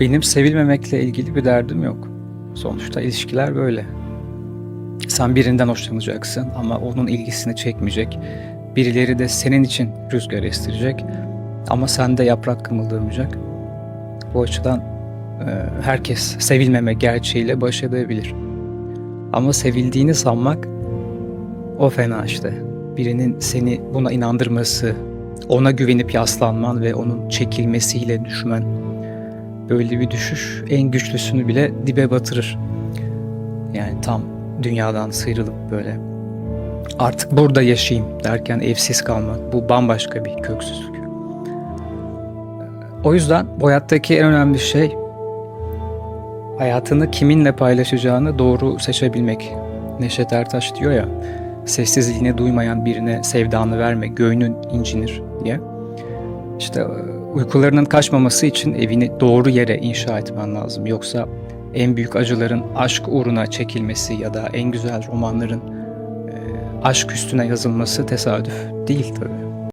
Benim sevilmemekle ilgili bir derdim yok. Sonuçta ilişkiler böyle. Sen birinden hoşlanacaksın ama onun ilgisini çekmeyecek. Birileri de senin için rüzgar estirecek ama sende yaprak kımıldamayacak. Bu açıdan e, herkes sevilmeme gerçeğiyle baş edebilir. Ama sevildiğini sanmak o fena işte. Birinin seni buna inandırması, ona güvenip yaslanman ve onun çekilmesiyle düşmen. Böyle bir düşüş en güçlüsünü bile dibe batırır. Yani tam dünyadan sıyrılıp böyle artık burada yaşayayım derken evsiz kalmak bu bambaşka bir köksüzlük. O yüzden bu hayattaki en önemli şey hayatını kiminle paylaşacağını doğru seçebilmek. Neşet Ertaş diyor ya, sessizliğini duymayan birine sevdanı verme, göğünün incinir diye. İşte e, uykularının kaçmaması için evini doğru yere inşa etmen lazım. Yoksa en büyük acıların aşk uğruna çekilmesi ya da en güzel romanların e, aşk üstüne yazılması tesadüf değil tabii.